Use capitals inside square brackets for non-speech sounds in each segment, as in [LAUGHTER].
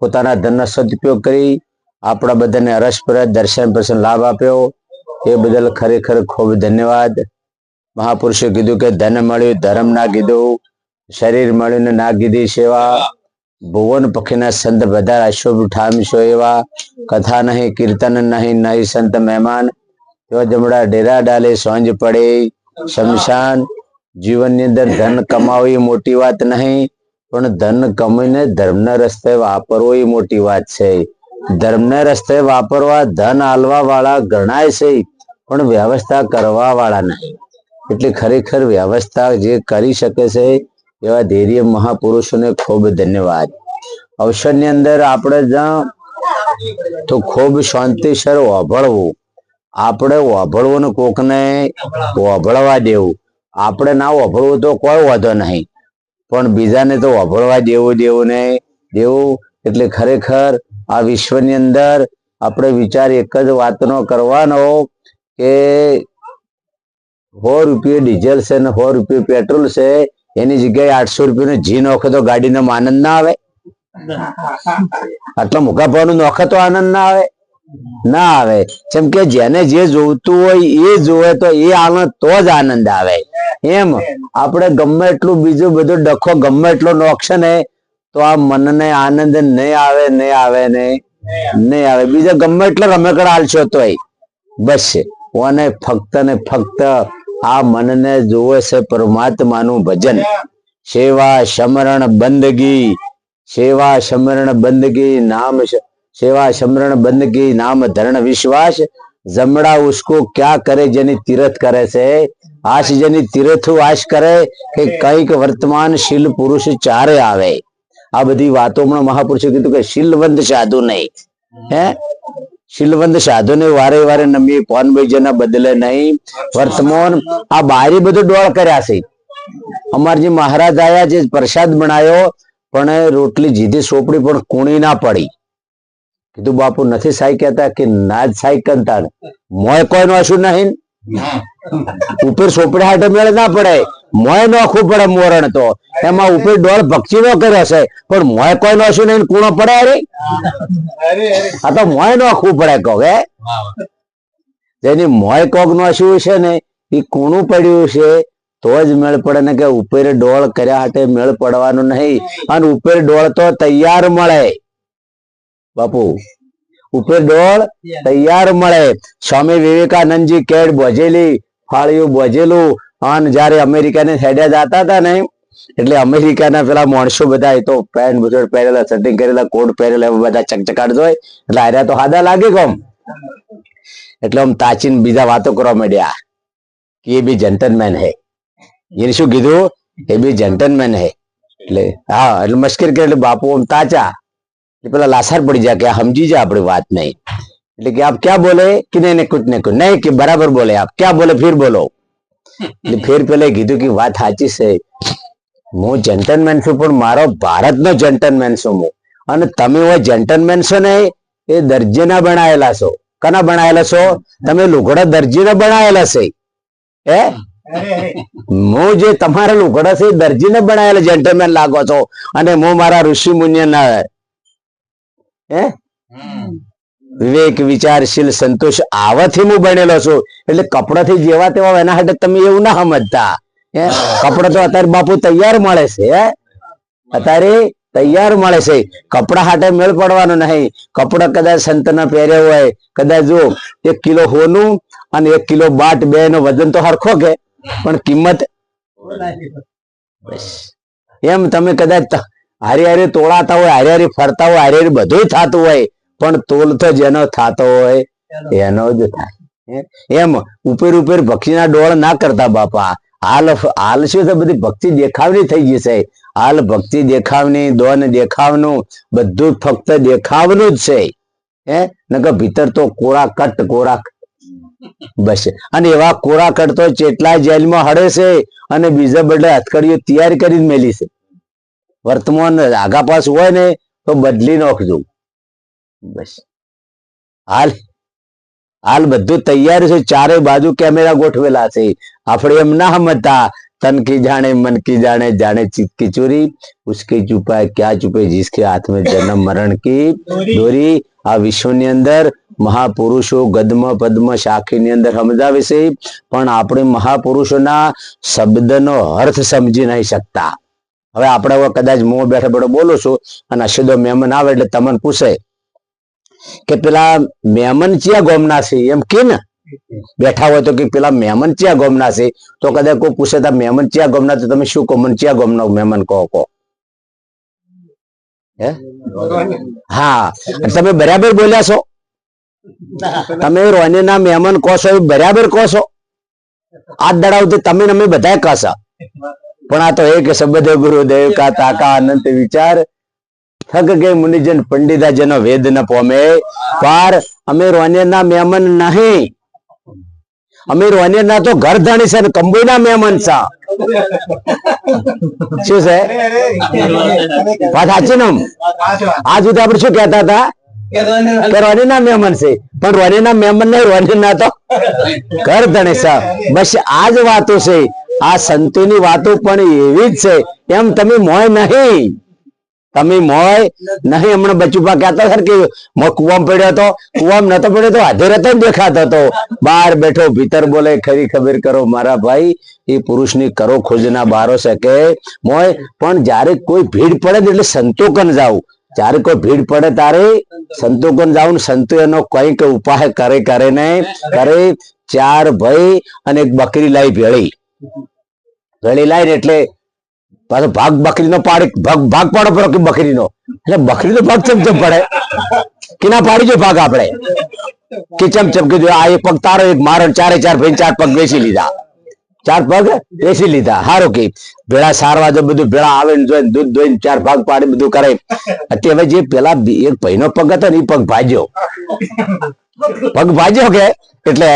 પોતાના ધનનો સદુપયોગ કરી આપણા બધાને અરસપરસ દર્શન પ્રસન્ન લાભ આપ્યો. એ બદલ ખરેખર ખૂબ ધન્યવાદ. મહાપુરુષે કીધું કે ધન મળ્યું, ધર્મ ના કીધું, શરીર મળ્યું ને કીધી સેવા. ભુવન પક્ષીના સંત બધા અશુભ ઠામશો એવા. કથા નહીં, કીર્તન નહીં નહીં સંત મહેમાન. એવા જમણા ડેરા ડાલે, સોંજ પડે, શમશાન. જીવનની અંદર ધન કમાવી મોટી વાત નહીં. પણ ધન કમાઈને ધર્મના રસ્તે વાપરવો એ મોટી વાત છે. ધર્મના રસ્તે વાપરવા, ધન આલવા વાળા ગણાય છે, પણ વ્યવસ્થા કરવા વાળા નહીં. એટલે ખરેખર વ્યવસ્થા જે કરી શકે છે, એવા ધૈર્ય મહાપુરુષોને ખૂબ ધન્યવાદ. અવસરની અંદર આપણે જ્યાં તો ખૂબ શાંતિસર ઓભળવું આપણે ઓભળવું ને કોકને ઓભળવા દેવું. આપણે ના ઓભળવું તો કોઈ વાંધો નહીં. પણ બીજાને તો વાભળવા દેવું દેવું નહીં. દેવું એટલે ખરેખર આ વિશ્વની અંદર આપણે વિચાર એક જ વાતનો કરવાનો કે સો રૂપિયે ડીઝલ છે ને સો રૂપિયે પેટ્રોલ છે, એની જગ્યાએ આઠસો રૂપિયાનો જી નોખે તો ગાડીનો આનંદ ના આવે? આટલા મોઘા ભાવનું નોખે તો આનંદ ના આવે? ના આવે. જેમ કે જેને જે જોતું હોય એ જોવે તો એ આનંદ તો જ આનંદ આવે. એમ આપણે ગમે એટલું બીજું બધું ડખો ગમે એટલો નોખશે ને, તો આ મનને આનંદ નહીં આવે નહીં આવે ને નહીં આવે. બીજા ગમે એટલો રમેકડા હાલશો તોય. બસ. ઓને ફક્ત ને ફક્ત આ મનને જોવે છે પરમાત્માનું ભજન. સેવા સમરણ બંદગી. સેવા સમરણ બંદગી નામ સ- સેવા સમરણ બંદગી નામ ધરણ વિશ્વાસ. જમડા ઉસકો ક્યાં કરે જેની તીરથ કરે છે? આશ જેની તીરથ આશ કરે કે કંઈક વર્તમાન શીલ પુરુષ ચારે આવે. આ બધી વાતો હમણાં મહાપુરુષે કીધું કે શીલવંત સાધુ નહીં. હે? શીલવંત સાધુ ને વારે વારે નમી પોન ના બદલે નહીં. વર્તમાન આ બારી બધું ડોળ કર્યા છે. અમારજી મહારાજ આયા જે પ્રસાદ બનાવ્યો પણ રોટલી જીધી સોપડી પણ કુણી ના પડી. કીધું, બાપુ, નથી સાઈ કહેતા કે ના જ સાઈ કનતા મોય કોઈ નોશું નહીં? ઉપર સોપડી હાટે મેળ ના પડે મોય નોખવું પડે મોરણ તો. એમાં ઉપર ડોળ ભક્ષી નો કર્યો છે પણ મોય કોઈ નોશું નહીં? કૂણો પડે અરે આ તો મોય નોખવું પડે કહો હે? જેની મોય કોક નોશું છે ને એ કૂણું પડ્યું છે તો જ મેળ પડે. ને કે ઉપર ડોળ કર્યા હાટે મેળ પડવાનું નહીં. અને ઉપર ડોળ તો તૈયાર મળે. બાપુ ઉપર ડોળ તૈયાર મળે. સ્વામી વિવેકાનંદજી કેડ બોજેલી ફાળિયું બોજેલું. અને જયારે અમેરિકાને હેડ્યા જતા હતા ને એટલે અમેરિકાના પેલા માણસો બધા એ તો પેન્ટ બુઝડ પહેરેલા સેટિંગ કરેલા કોટ પહેરેલા એવા બધા ચકચકાટ હોય એટલે આર્યા તો હાદા લાગે કોમ. એટલે આમ તાચીને બીજા વાતો કરવા માંડ્યા. કે એ બી જેન્ટલમેન હે. એને શું કીધું? એ બી જેન્ટલમેન હે. એટલે હા એટલે મશ્કરી કરે એટલે બાપુ આમ તાચા. એટલે પેલા લાસાર પડી જાય કે સમજી જાય આપણી વાત નહીં. એટલે કે આપ ક્યાં બોલે? કે નહીં નહીં નહીં કુછ. નહીં, કે બરાબર બોલે. આપ ક્યાં બોલે? ફિર બોલો. એટલે ફેર પેલા કીધું કે વાત સાચી છે. હું જેન્ટલમેન છું, પણ મારો ભારતનો જેન્ટલમેન છું હું. અને તમે હોય જેન્ટલમેન છો ને, એ દરજીના બનાયેલા છો. કના બનાયેલા છો? તમે લુગડા દરજીના બનાયેલા છે. હે? હું જે તમારા લુગડા છે દરજીને બનાયેલા જેન્ટલમેન લાગો છો. અને હું મારા ઋષિ મુનિના હે? વિવેક વિચારશીલ સંતોષ આવાથી હું બનેલો છું. એટલે કપડાથી જેવા તેવા એના હાટે તમે એવું ના સમજતા. હે? કપડા તો અત્યારે બાપુ તૈયાર મળે છે હે? અત્યારે તૈયાર મળે છે. કપડા હાટે મેળ પડવાનો નહીં. કપડા કદાચ સંતના પહેર્યા હોય કદાચ જો એક કિલો હોનું અને એક કિલો બાટ બે નો વજન તો હરખો કે પણ કિંમત એમ તમે કદાચ હારી હારે તોળાતા હોય હારી હારે ફરતા હોય હારી હારી બધું થતું હોય પણ તોલ તો જેનો થતો હોય એનો જ થાય. એમ ઉપર ઉપર ભક્તિના ડોળ ના કરતા બાપા. હાલ હાલ શું છે? બધી ભક્તિ દેખાવની થઈ ગઈ છે. હાલ ભક્તિ દેખાવની દોન દેખાવનું બધું ફક્ત દેખાવનું જ છે. હે? નકર ભીતર તો કોરા કટ કોરા બસ. અને એવા કોરા કટ તો ચેટલા જેલમાં હડે છે અને બીજા બદલે હથકડીઓ તૈયાર કરીને મેલી છે. વર્તમાન આઘાપાસ હોય ને તો બદલી નાખજો. બસ. હાલ હાલ બધું તૈયાર છે. ચારે બાજુ કેમેરા ગોઠવેલા છે. આપણે એમ ના સમજતા તનકી જાણે મનકી જાણે જાણે ચીતકી ચોરી ઉસકી છુપા ક્યાં છુપે જીસકે હાથ મેં જન્મ મરણ કી દોરી. આ વિશ્વની અંદર મહાપુરુષો ગદમ પદ્મ શાખીની અંદર સમજાવે છે. પણ આપણે મહાપુરુષોના શબ્દનો અર્થ સમજી નહીં શકતા. હવે આપણે કદાચ હું બેઠા બેઠો બોલું છું અને સીધો મહેમાન આવે એટલે તમને પૂછે કે પેલા મહેમાન ચિયા ગોમના છે? એમ કે ને. બેઠા હોય તો કે પેલા મહેમાન ચિયા ગોમના છે? તો કદાચ કોઈ પૂછે તા મહેમાન ચિયા ગોમના? તમે શું કહો? મને ચિયા ગોમનો મહેમાન કહો કહો. હે? હા. તમે બરાબર બોલ્યા છો? તમે રોનીના મહેમાન કહો છો બરાબર કહો છો? આ દડાવથી તમે અમે બધા કહેશો પણ આ તો એક શબ્દ ગુરુદેવ કા તાકા અનંત વિચાર. થક ગઈ મુનિજન પંડિતા જેનો વેદ ન પોમે. પાર અમે રોનેના મહેમાન નહીં. અમે રોનેના તો ઘર ધણી છે કંબોના મહેમાન છે? શું છે વાત સાચી ને આ સુધી આપણે શું કહેતા હતા? કે રોનીના મહેમાન છે. પણ રોનીના મહેમાન નહીં રોનીના તો ઘર ધણે બસ આ જ વાતો છે. આ સંતોની વાતો પણ એવી જ છે. એમ તમે મોય નહીં. તમે મોય નહીં. હમણાં બચુપા કહેતા સર કે કુવામાં પડ્યો હતો. કુવામ નતો પડ્યો તો આધે રતન દેખાતો હતો. બહાર બેઠો ભીતર બોલે, ખરી ખબર કરો મારા ભાઈ, એ પુરુષની કરો ખોજના બારો શકે મોય. પણ જ્યારે કોઈ ભીડ પડે એટલે એટલે સંતોકન જાવું. જ્યારે કોઈ ભીડ પડે તારે સંતોકન જાવ ને સંતો એનો કંઈક ઉપાય કરે કરે ને, કરે. ચાર ભાઈ અને એક બકરી લાવી ભેળી. ભેળી લાવીને એટલે પાછો ભાગ બકરીનો પાડી, ભાગ ભાગ પાડો પડો કે બકરીનો. એટલે બકરીનો ભાગ ચમચમ પડે? કે ના પાડી જો ભાગ આપણે? કે ચમચમ કીધું, આ એક પગ તારો, એક મારો, ચારે ચાર ભાઈ ચાર પગ વેચી લીધા. ચાર પગ બેસી લીધા. હારું કે ભેળા સારવા જો બધું ભેળા આવે દૂધ ધોઈને ચાર ભાગ પાડી બધું કરે. અત્યારે જે પેલા એક ભાઈનો પગ હતો ને પગ ભાજ્યો. પગ ભાજ્યો કે? એટલે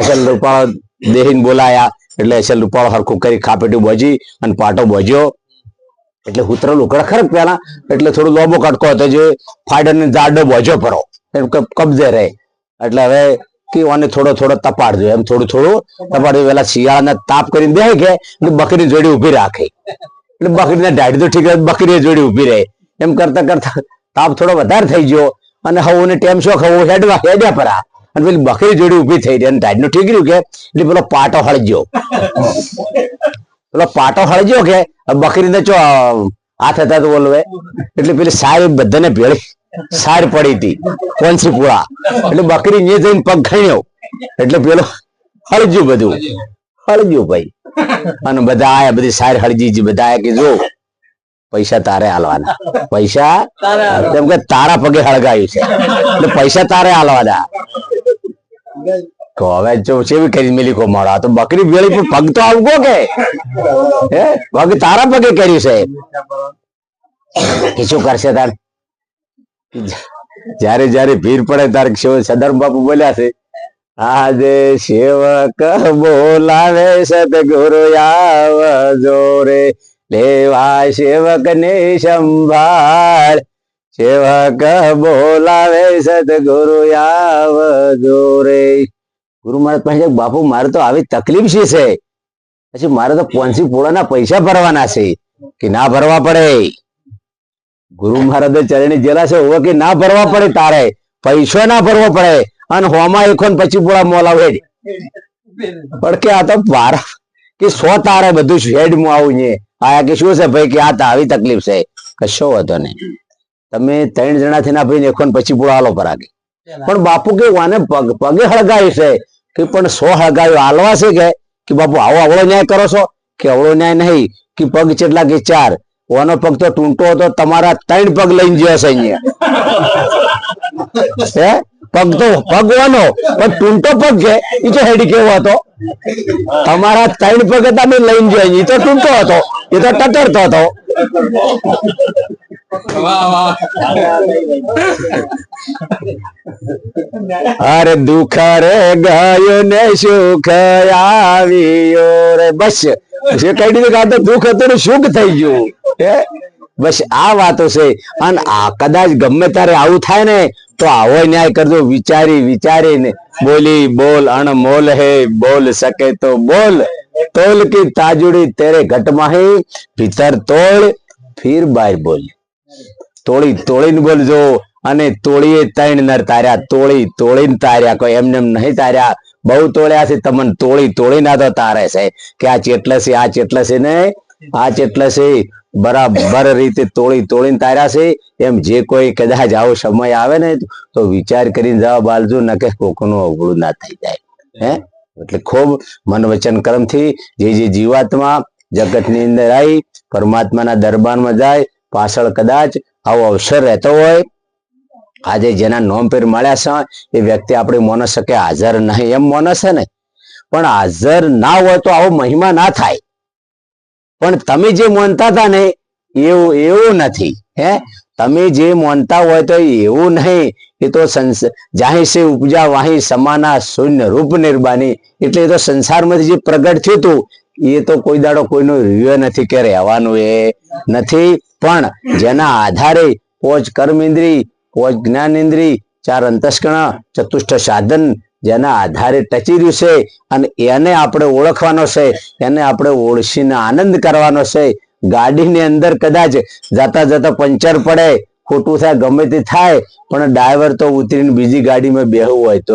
અસલ રૂપાળો દેહીન બોલાયા. એટલે અસલ રૂપાળો હરખું કરી ખાપેટું બોજી અને પાટો બોજ્યો. એટલે હુતરો લુકડા ખરક પેલા? એટલે થોડું લોબો કટકો હતો જે ફાડર ને જાડો બોજો પરો કબજે રહે. એટલે હવે કે થોડો થોડો તપાડજો એમ થોડું થોડું તપાડ્યું. પેલા શિયાળાને તાપ કરીને દે કે બકરી જોડી ઊભી રાખે. એટલે બકરીને ઢાળી તો ઠીક બકરી જોડી ઊભી રહે. એમ કરતા કરતા તાપ થોડો વધારે થઈ ગયો અને હવે ટેમ શો ખવું હેડવા, હેડ્યા પરા. અને પેલી બકરી જોડી ઊભી થઈ રહી. અને ઢાળનું ઠીક રહ્યું કે, એટલે પેલો પાટો હળજ્યો પેલો પાટો હળજ્યો કે, બકરીને ચો, હાથ હતા તો બોલવે. એટલે પેલી સારી બધાને ભેળી. સાર પડી હતી કોનસી એટલે બકરી ને જઈને પગ ખણ્યો. એટલે પેલો હળજ્યું બધું. હળજ્યું ભાઈ. અને બધા આયા બધી સાર હળજી બધા આયા કે જો પૈસા તારે હાલવાના. પૈસા? કેમ કે તારા પગે હળગાયું છે. એટલે પૈસા તારે હાલવાના. હવે જો કેવી કરી મિલી કો મારા? તો બકરી વેળી પણ પગ તો આવગો કે? હે? પગ તારા પગે કર્યું છે. કે શું કરશે તાર? જ્યારે જ્યારે ભીડ પડે ત્યારે સદર્મ બાપુ બોલ્યા છે, આજે સેવક બોલાવે સદગુરુ આવજો રે લેવા સેવક ને સંભાળ, સેવક બોલાવે સદગુરુ આવ રે ગુરુ મહારાજ પાસે બાપુ, મારે તો આવી તકલીફ શી છે? પછી મારે તો પોન્સી પોળાના પૈસા ભરવાના છે, કે ના ભરવા પડે? ગુરુ મહારાજે ચરણી જેલા હવે કે ના ભરવા પડે તારે? પૈસો ના ભરવો પડે. અને હોમાં એકો પછી પોળા મોલાવે જ. પણ કે આ તો વારા. કે સો તારે બધું શેડમાં આવું છે. આ કે શું છે ભાઈ કે આ આવી તકલીફ છે. કશો હતો નહીં. તમે ત્રણ જણા થી ના ભાઈ એકો ને પછી પોળા હાલો પરાગે. પણ બાપુ કે વાને પગ હળગાયું છે. કે પણ સો હળગાયું. હાલવા છે કે? બાપુ, આવો અવળો ન્યાય કરો છો? કે અવળો ન્યાય નહીં? કે પગ ચેટલા કે ચાર? ઓનો પગ તો ટૂંટો હતો તમારા ત્રણ પગ લઈને ગયો છે અહીંયા પગ તો પગ ઓનો, પણ ટૂંટો પગ છે. એ તો હેડી કેવો હતો? તમારા ત્રણ પગ હતા મેં લઈને ગયો એ તો ટૂંટો હતો. એ તો ટટરતો હતો. અરે દુખ રે ગયો ને સુખ આવ્યો રે બસ. જે કઈ આ તો દુઃખ હતું સુખ થઈ ગયું. હે? બસ આ વાતો છે. અને આ કદાચ ગમે ત્યારે આવું થાય ને, તો આવો ન્યાય કરજો. વિચારી, વિચારીને બોલી, બોલ, અણમોલ હે, બોલ શકે તો બોલ. તોલ કી તાજુડી તેરે ઘટ માહી, ભીતર તોળ, ફીર બાર બોલ. તોળી, તોળીને બોલજો. અને તોળીએ તૈણ નર તાર્યા. તોળી, તોળીને તાર્યા. કોઈ એમને એમ નહીં તાર્યા. બહુ તોળ્યા છે, તમને તોળી તોળી ના તો તારે છે કે આ ચેટલે આ ચેટલે ને? આ ચેટલે બરાબર રીતે તોળી તોળીને તાર્યા છે. એમ જે કોઈ કદાચ આવો સમય આવે ને, તો વિચાર કરીને જવાબ આલજો ન કે કોકનું અવળું ના થઈ જાય. હે? એટલે ખૂબ મન વચન કર્મથી જે જે જીવાત્મા જગતની અંદર આવી પરમાત્માના દરબારમાં જાય, પાછળ કદાચ આવો અવસર રહેતો હોય આજે જેના નોમ પેર મળ્યા છે, એ વ્યક્તિ આપણી મોનસ શકે હાજર નહીં, એમ મોનસ છે ને? પણ હાજર ના હોય તો આવો મહિમા ના થાય. પણ તમે જે માનતા હતા ને, એવું એવું નથી. હે? તમે જે માનતા હોય તો એવું નહીં. એ તો જાહી સે ઉપજા, વાહી સમાના, શૂન્ય રૂપ નિર્બાની. એટલે એ તો સંસારમાંથી જે પ્રગટ થયું હતું એ તો કોઈ દાડો કોઈનો રિવ્યુ નથી કે રહેવાનું એ નથી. પણ જેના આધારે પોચ કર્મેન્દ્રી પોચ ઇન્દ્રિય ચાર અંતસ્કરણ, ચતુષ્ટ સાધન જેના આધારે ટચી રહ્યું છે અને એને આપણે ઓળખવાનો છે, એને આપણે ઓળખીને આનંદ કરવાનો છે. ગાડીની અંદર કદાચ જતા જતા પંચર પડે, ખોટું થાય, ગમે તે થાય, પણ ડ્રાઈવર તો ઉતરીને બીજી ગાડીમાં બેહવું હોય તો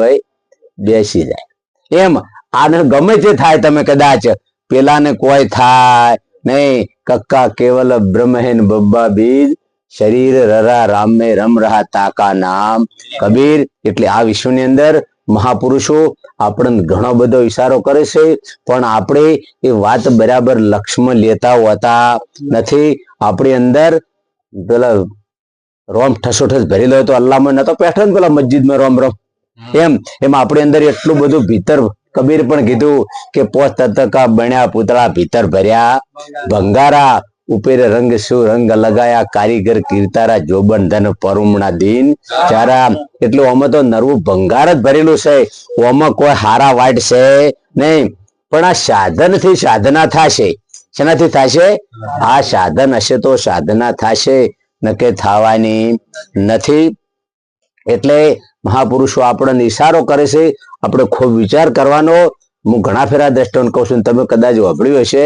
બેસી જાય. એમ આને ગમે તે થાય તમે કદાચ, પેલાને કોઈ થાય નહીં, કક્કા કેવલ બ્રહ્મહેન બબ્બા બીજ શરીર રરા રામ રમ રહા તાકા નામ. કબીર, એટલે આ વિશ્વની અંદર મહાપુરુષો આપણને ઘણો બધો ઈશારો કરે છે, પણ આપણે એ વાત બરાબર લક્ષ્મણ લેતા હોતા નથી. આપણી અંદર પેલા રોમ ઠસોઠસ ભરેલો હતો અલ્લામાં નતો બેઠો ને પેલા મસ્જિદમાં રોમ રોમ. એમ એમ આપણી અંદર એટલું બધું ભીતર કબીર પણ કીધું કે પોતકા બન્યા પૂતળા ભીતર ભર્યા. ભંગારા ઉપેર રંગ શું? રંગ લગાયા, કારીગર કીર્તારા જોબન ધન પરુમણા દિન, ચારા. એટલું આમાં તો નરવું ભંગાર જ ભરેલું છે. ઓમાં કોઈ હારા વાટ છે નહીં. પણ આ સાધનથી સાધના થશે. શેનાથી થશે? આ સાધન હશે તો સાધના થશે. નકે થવાની નથી. એટલે મહાપુરુષો આપણને ઇશારો કરે છે. આપણે ખૂબ વિચાર કરવાનો. હું ઘણા ફેરા દ્રષ્ટાંત કહું છું તમે કદાચ વાપર્યું હશે.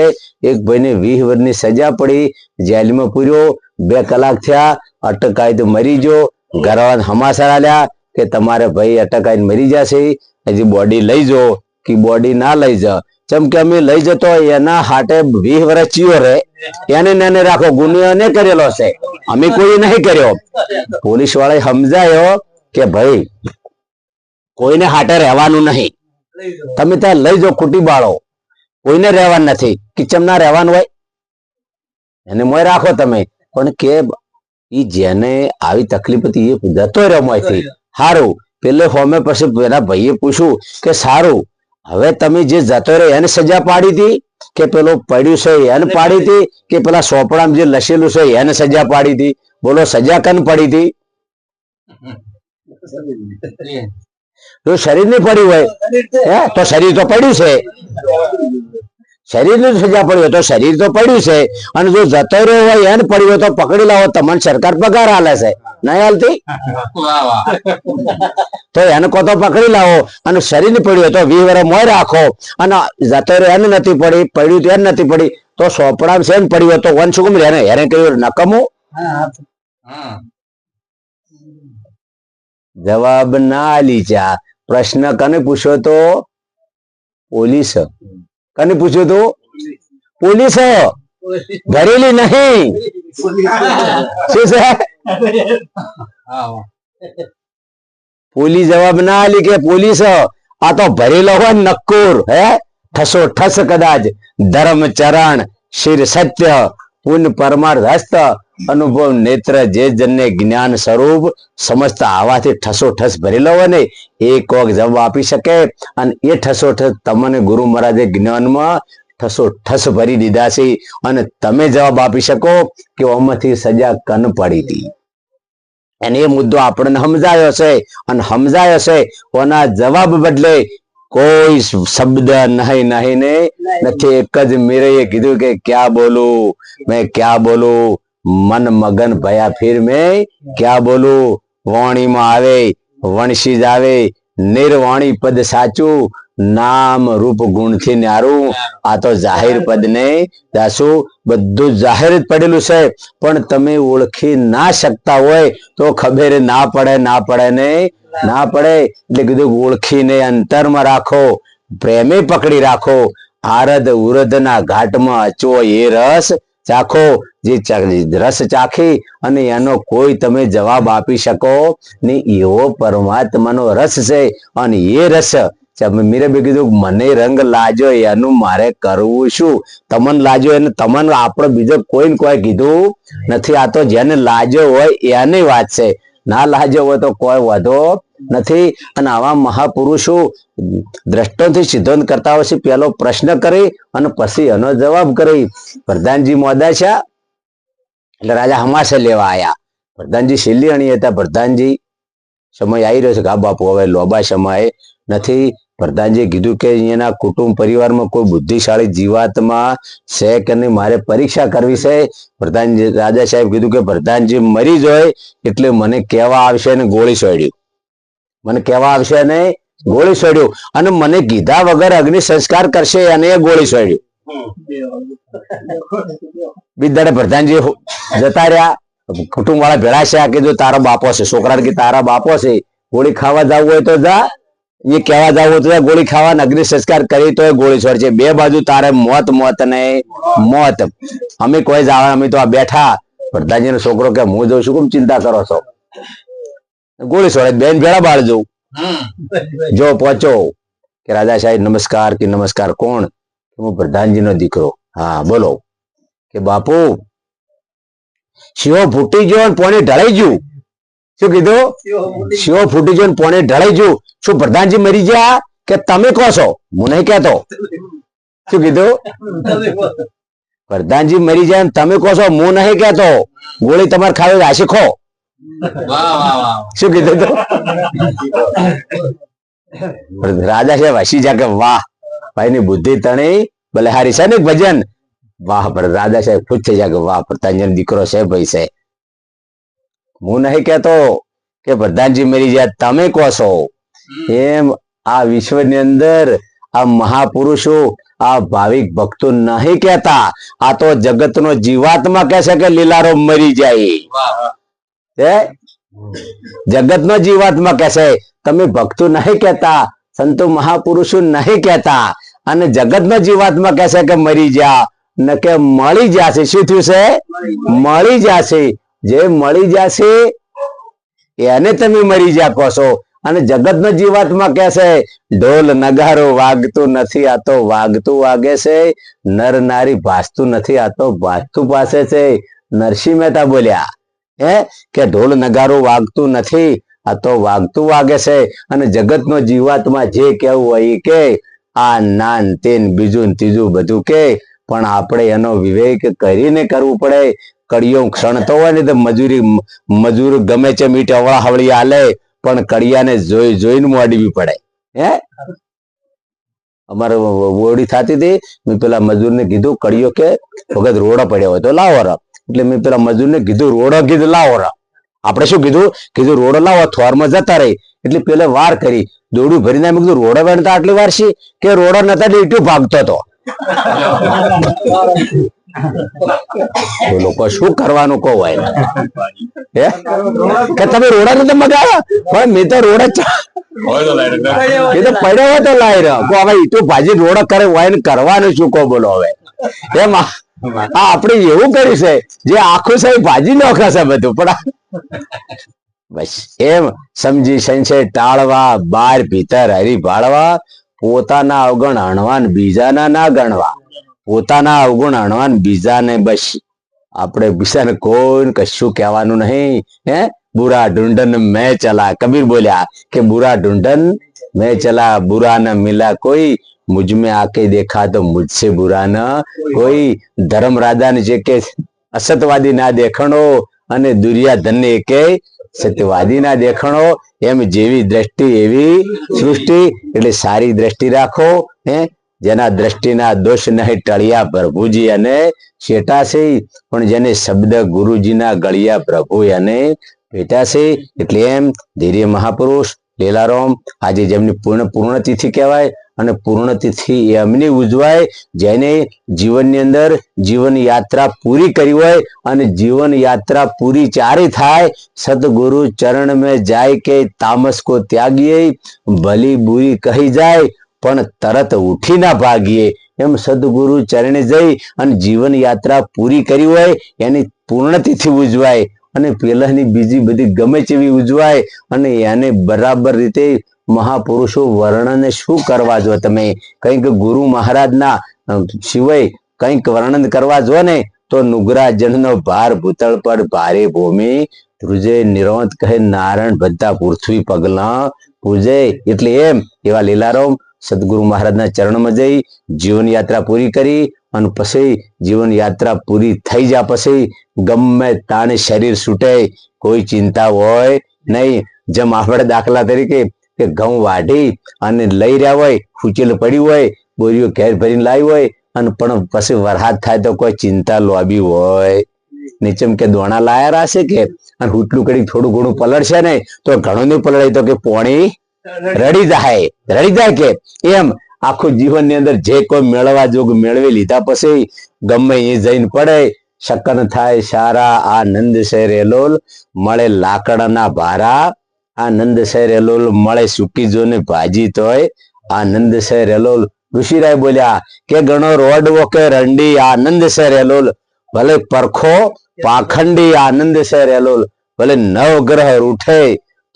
એક ભાઈને વીસ વર્ષની સજા પડી, જેલમાં પૂર્યો, બે કલાક થયા અટકાય તો મરી ગયો. ઘરવાળા હમાસર આલ્યા કે તમારે ભાઈ અટકાઈને મરી જશે. હજી બોડી લઈ જો કે બોડી ના લઈ જા જેમ કે અમે લઈ જતો એના હાટે વીસ વર્ષ ચીયો રે એને ને રાખો, ગુનો ને કરેલો છે. અમે કોઈ નહીં કર્યો. પોલીસવાળા સમજાયો કે ભાઈ, કોઈને હાટે રહેવાનું નહીં. તમે ત્યાં લઈ જાઓ ખૂટી બાળો. કોઈને રહેવાનું નથી. કિચન ના રહેવાનું હોય. એને મોય રાખો તમે. પણ કે ઈ જેને આવી તકલીફ હતી એ જતો રહ્યો મોયથી સારું પેલે હોમે પછી પેલા ભાઈએ પૂછ્યું કે સારું હવે તમે જે જતો રહ્યો એને સજા પાડી હતી કે પેલો પડ્યું છે એને પાડી હતી કે પેલા સોપડામાં જે લસેલું છે એને સજા પાડી હતી બોલો સજા કન પડી હતી જો શરીરની પડ્યું હોય હે તો શરીર તો પડ્યું છે. શરીરની સજા પડ્યું હોય તો શરીર તો પડ્યું છે. અને જો જતો રહ્યો હોય એને પડ્યું હોય તો પકડી લાવો તમને સરકાર પગાર હાલે છે. નહીં હાલતી [LAUGHS] તો એને કો તો પકડી લાવો. અને શરીરની પડ્યું હોય તો વી વર મોય રાખો. અને જતો રહ્યો એને નથી પડી પડ્યું તો એને નથી પડી. તો સોપડા છે ને પડ્યું હોય તો વન શું એને એને કહ્યું નકમું. જવાબ ના લીચા પ્રશ્ન કને પૂછ્યો તો? પોલીસ. કને પૂછ્યો તો? પોલીસ. ભરેલી નહીં. પોલીસ જવાબ ના આલી કે પોલીસ? આ તો ભરેલો હોય નક્કુર, હે? ઠસો ઠસ કદાચ. ધર્મ ચરણ શિર સત્ય. પુન પરમાર્થ અનુભવ નેત્ર જે જનને જ્ઞાન સ્વરૂપ સમજતા આવાથી ઠસો ઠસ ભરેલો હોય ને એ કોક જવાબ આપી શકે. અને એ ઠસો ઠસ તમને ગુરુ મહારાજે જ્ઞાનમાં ઠસો ઠસ ભરી દીધા છે અને તમે જવાબ આપી શકો કે આમાંથી સજા કન પડી હતી. અને એ મુદ્દો આપણને સમજાયો છે. અને સમજાયો છે. કોના જવાબ બદલે કોઈ શબ્દ નહીં નહીં ને નથી એક જ મીરઈએ કીધું કે ક્યાં બોલું? મેં ક્યાં બોલું? મન મગન ભયા ફિર મેં ક્યાં બોલું? વાણીમાં આવે વણસી જ આવે. નિર્વાણી પદ સાચું નામ રૂપ ગુણથી ન્યારું. આ તો જાહેર પદ ને દાસુ બધું જાહેર જ પડેલું છે. પણ તમે ઓળખી ના શકતા હોય તો ખબર ના પડે ના પડે નહીં ના પડે. એટલે કીધું ઓળખીને અંતરમાં રાખો, પ્રેમે પકડી રાખો. આરદ ઉરદના ઘાટમાં અચો એ રસ ચાખો, જે રસ ચાખી અને એનો કોઈ તમે જવાબ આપી શકો. ને એવો પરમાત્માનો રસ છે અને એ રસ મીરાબે કીધું મને રંગ લાજો, એનું મારે કરવું શું? તમને લાજો એને, તમને આપણે બીજો કોઈ ને કોઈ કીધું નથી. આ તો જેને લાજો હોય એની વાત છે. ના લાજો હોય તો કોઈ વાંધો નથી. અને આવા મહાપુરુષો દ્રષ્ટોથી સિદ્ધાંત કરતા હોય છે. પેલો પ્રશ્ન કરી અને પછી એનો જવાબ કરી. પ્રધાનજી મોદા છે. એટલે રાજા હમાસે લેવા આયા. પ્રધાનજી શિલ્લી અણી હતા. પ્રધાનજી સમય આવી રહ્યો છે કે હવે લોબા સમય નથી. પ્રધાનજીએ કીધું કે અહીંયાના કુટુંબ પરિવારમાં કોઈ બુદ્ધિશાળી જીવાતમાં છે કે નહીં, મારે પરીક્ષા કરવી છે. પ્રધાનજી, રાજા સાહેબ કીધું કે પ્રધાનજી મરી જાય એટલે મને કહેવા આવશે ને ગોળી સોડ્યું. મને કહેવા આવશે ને ગોળી સોડ્યું. અને મને કીધા વગર અગ્નિ સંસ્કાર કરશે અને એ ગોળી સોડ્યું. બિદાડે પ્રધાનજી જતા રહ્યા. કુટુંબ વાળા ભેળા છે કે જો તારો બાપો છે છોકરા કે તારા બાપો છે, ગોળી ખાવા જવું હોય તો જા. એ કહેવા જવું તો ગોળી ખાવા અગ્નિ સંસ્કાર કરી તો ગોળી છોડ છે બે બાજુ તારે મોત મોત ને મોત. અમે કોઈ જ અમે તો આ બેઠા. પ્રધાનજી છોકરો કે હું જઉં છું કેમ ચિંતા કરો છો? ગોળી છોડે બેન ભેળા બાળ જવું જો પહોંચો. કે રાજા સાહેબ નમસ્કાર કે નમસ્કાર કોણ? હું પ્રધાનજી નો દીકરો. હા બોલો. કે બાપુ શિવો ફૂટી ગયો પોણી ઢળાઈ ગયું. શું કીધું? શિવો ફૂટી ગયો. પોણે ઢળાઈ ગયું. શું પ્રધાનજી મરી ગયા કે તમે કહો છો? હું નહીં કહેતો. શું કીધું? પ્રધાનજી મરી જાય તમે કહો છો? હું નહીં કહેતો. ગોળી તમારે ખાવી શીખો. શું કીધું તો? રાજા છે વસી જા કે વાહ. ભાઈ ની બુદ્ધિ તણી ભલે હારી છે ને ભજન? વાહ પણ રાજા સાહેબ ખુશ થઈ જાય કે વાહ પ્રતાંજન દીકરો છે ભાઈ છે હું નહીં કેતો કે પ્રધાનજી મેરી જાય તમે કહો છો. એમ આ વિશ્વની અંદર આ મહાપુરુષો આ ભાવિક ભક્તો નહીં કહેતા. આ તો જગતનો જીવાત્મા કહે છે કે લીલારો મરી જાય. જગતનો જીવાત્મા કહેશે તમે ભક્તો નહીં કહેતા સંતો મહાપુરુષો નહીં કહેતા. અને જગતનો જીવાત્મા કહેશે કે મરી જા. ન કે મળી જશે. શું થયું છે? મળી જશે. જે મળી જશે, એને તમે મરી જા કહો છો. અને જગતનો જીવાત્મા કહેશે ઢોલ નગારો વાગતું નથી, આ તો વાગતું વાગે છે. નર નારી ભાસતું નથી, આ તો ભાસતું પાસે છે. નરસિંહ મહેતા બોલ્યા, હે? કે ઢોલ નગારો વાગતું નથી, આ તો વાગતું વાગે છે. અને જગતનો જીવાત્મા જે કેવું હોય કે, આ નાન તેન બીજું ત્રીજું બધું કે, પણ આપણે એનો વિવેક કરીને કરવું પડે. કડિયો ક્ષણતો હોય ને તો મજૂરી, મજૂર ગમે છે મીઠ અવળા હવળી આલે, પણ કડિયાને જોઈ જોઈને મોડવી પડે. હે? અમારે ઓળી થતી હતી, મેં પેલા મજૂરને કીધું, કડિયો કે વખત રોડો પડ્યો હોય તો લાવો ર. એટલે મેં પેલા મજૂરને કીધું, રોડો કીધું, લાવો ર. આપણે શું કીધું? કીધું, રોડો લાવો થોરમાં જતા રહી. એટલે પેલે વાર કરી દોડું ભરીને મેં કીધું, રોડો વેણતા આટલી વાર છે કે રોડો નતા લીટું ભાગતો હતો તો લોકો શું કરવાનું કહો હે? કે તમે રોડા નતા મગાવ્યા પણ મેં તો રોડા એ તો પડ્યો હોય તો લાઈ રહ્યો કો હવે ઈટું ભાજી રોડા કરે હોય કરવાનું શું કહો બોલો હવે? એમ આ આપણે એવું કર્યું છે જે આખું સાહેબ ભાજી નોખાશે બધું પણ બસ એમ સમજી સંશય ટાળવા બાર ભીતર હરી ભાળવા પોતાના અવગણ હણવા ને બીજાના ના ગણવા. પોતાના અવગુણ અણવાન બીજાને બસ. આપણે બીજાને કોઈ કશું કહેવાનું નહીં, હે? બુરા ઢુંઢન મેં ચલા. કબીર બોલ્યા કે બુરા ઢુંડન મેં ચલા. બુરા ન મિલા કોઈ મુજમે આકે દેખા તો મુજસે બુરા ન કોઈ ધર્મ રાજાને જે કે અસતવાદી ના દેખણો અને દુર્યાધન ને કે સત્યવાદી ના દેખણો, એમ જેવી દ્રષ્ટિ એવી સૃષ્ટિ, એટલે સારી દ્રષ્ટિ રાખો, હે? જેના દ્રષ્ટિના દોષ નહીં ટળ્યા પ્રભુજી અને શેટાશે પણ જેને શબ્દ ગુરુજીના ગળ્યા પ્રભુ અને ભેટાશે એટલે એમ ધીરે મહાપુરુષ લીલારામ આજે જેમની પૂર્ણ પૂર્ણતિથિ કહેવાય અને પૂર્ણતિથિ એમની ઉજવાય, જેને જીવનની અંદર જીવન યાત્રા પૂરી કરી હોય અને જીવન યાત્રા પૂરી ચારે થાય, સદગુરુ ચરણ મેં જાય કે તામસ કો ત્યાગીએ, ભલી બુરી કહી જાય પણ તરત ઉઠી ના ભાગીએ. એમ સદગુરુ ચરણે જઈ અને જીવન યાત્રા પૂરી કરી હોય એની પૂર્ણતિથિ ઉજવાય અને પેલાની બીજી બધી ગમે તેવી ઉજવાય અને એને બરાબર રીતે મહાપુરુષો વર્ણન શું કરવા જો તમે? કંઈક ગુરુ મહારાજના સિવાય કંઈક વર્ણન કરવા જો ને, તો નુગરા જનનો ભાર ભૂતળ પર ભારે ભૂમિ ધ્રુજે નિરોંત કહે, નારાયણ બધા પૃથ્વી પગલા પૂજે. એટલે એમ એવા લીલારામ સદગુરુ મહારાજના ચરણમાં જઈ જીવન યાત્રા પૂરી કરી અને પછી જીવન યાત્રા પૂરી થઈ જાય પછી ગમે તાણે શરીર છૂટે, કોઈ ચિંતા હોય નહીં. જેમ આપણે દાખલા તરીકે કે ઘઉં વાઢી અને લઈ રહ્યા હોય, ખૂચેલ પડ્યું હોય, બોરીઓ ઘેર ભરીને લાવી હોય અને પણ પછી વરસાદ થાય તો કોઈ ચિંતા લોબી હોય. નીચેમ કે દોણા લાયા રાશે કે, અને હુટલું કરી થોડું ઘણું પલળશે ને તો ઘણું નહીં પલળાય તો કે પોણી રડી જાય રડી જાય કે એમ આખું જીવનની અંદર જે કોઈ મેળવા જોગ મેળવી લીધા પછી ગમે એ જઈને પડે શકન થાય, સારા આ નંદ છે રેલોલ મળે લાકડાના ભારા આ નંદ છે રેલોલ મળે સૂકી જોને ભાજી તોય આ નંદ છે રેલોલ ઋષિરાય બોલ્યા કે ગણો રોડવો કે રંડી આનંદ છે રેલોલ ભલે પરખો પાખંડી આનંદ છે રેલોલ ભલે નવગ્રહ રૂઠે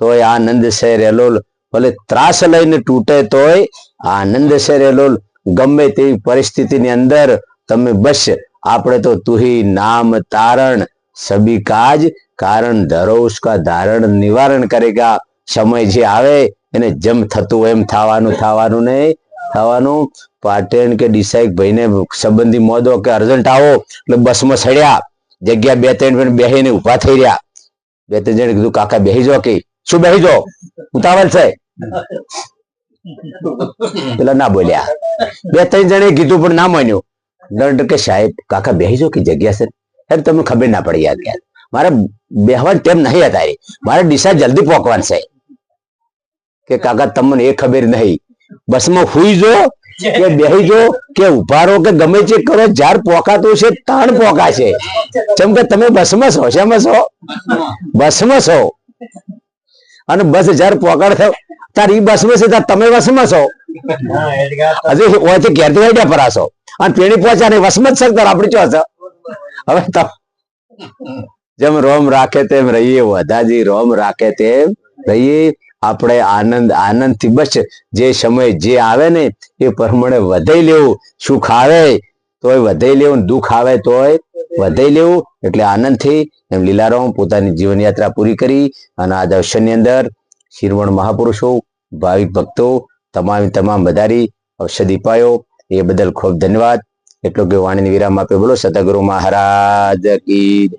તોય આનંદ છે રેલોલ ભલે ત્રાસ લઈને તૂટે તોય આનંદ છે ગમે તેવી પરિસ્થિતિની અંદર તમે બસ, આપણે તો તુહી નામ તારણ સભી કાજ કારણ ધરો ધારણ નિવારણ કરેગા, સમય જે આવે એને જેમ થતું એમ થવાનું થવાનું નહીં, થવાનું. પાટેણ કે ડિસાઈક ભાઈને સંબંધી મોદો કે અર્જન્ટ આવો, એટલે બસમાં સડ્યા, જગ્યા બે ત્રણ મિનિટ બેહીને ઊભા થઈ રહ્યા. બે ત્રણ જણ કીધું, કાકા બેહી જો કે? શું બેહી જો ઉતાવળ છે. [LAUGHS] પેલા ના બોલ્યા. બે ત્રણ જણે કીધું પણ ના માન્યું. દંડ કે સાહેબ, કાકા બેહી કે જગ્યા છે? એમ તમને ખબર ના પડી યાર મારે બેહવાનું ટેમ નહીં હતા મારે ડીસા જલ્દી પહોંચવાનું છે. કે કાકા તમને એ ખબર નહીં. બસમાં હુઈ જો કે બેહી જો કે ઊભા રહો કે ગમે તે કરો, જાર પોકાતું છે, તાણ પોકા છે જેમ કે તમે બસમાં છો, શેમાં છો? બસમાં છો. અને બસ જાર પોકાડ થયો તાર ઈ બસમાં છે તમે બસમાં છો. હજુ ઓયથી ઘેરથી આઈડિયા પરાશો અને પેણી પહોંચ્યા ને વસમાં જ શકતા આપણે ચો છો? હવે જેમ રોમ રાખે તેમ રહીએ, વધાજી રોમ રાખે તેમ રહીએ. આપણે આનંદ આનંદથી બસ જે સમય જે આવે ને એ પ્રમાણે વધાઈ લેવું. સુખ આવે, તોય વધાઈ લેવું. દુઃખ આવે તોય વધાઈ લેવું. એટલે આનંદથી એમ લીલારામ પોતાની જીવનયાત્રા પૂરી કરી. અને આ દર્શનની અંદર શિરવણ મહાપુરુષો ભાવિક ભક્તો, તમામ તમામ વધારી ઔષધિ પાયો, એ બદલ ખૂબ ધન્યવાદ. એટલો કે વાણીને વિરામ આપે બોલો સતગુરુ મહારાજ કી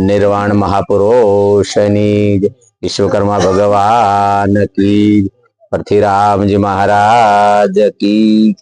નિર્વાણ મહાપુરુષની વિશ્વકર્મા ભગવાન કી પરથીરામજી મહારાજ કી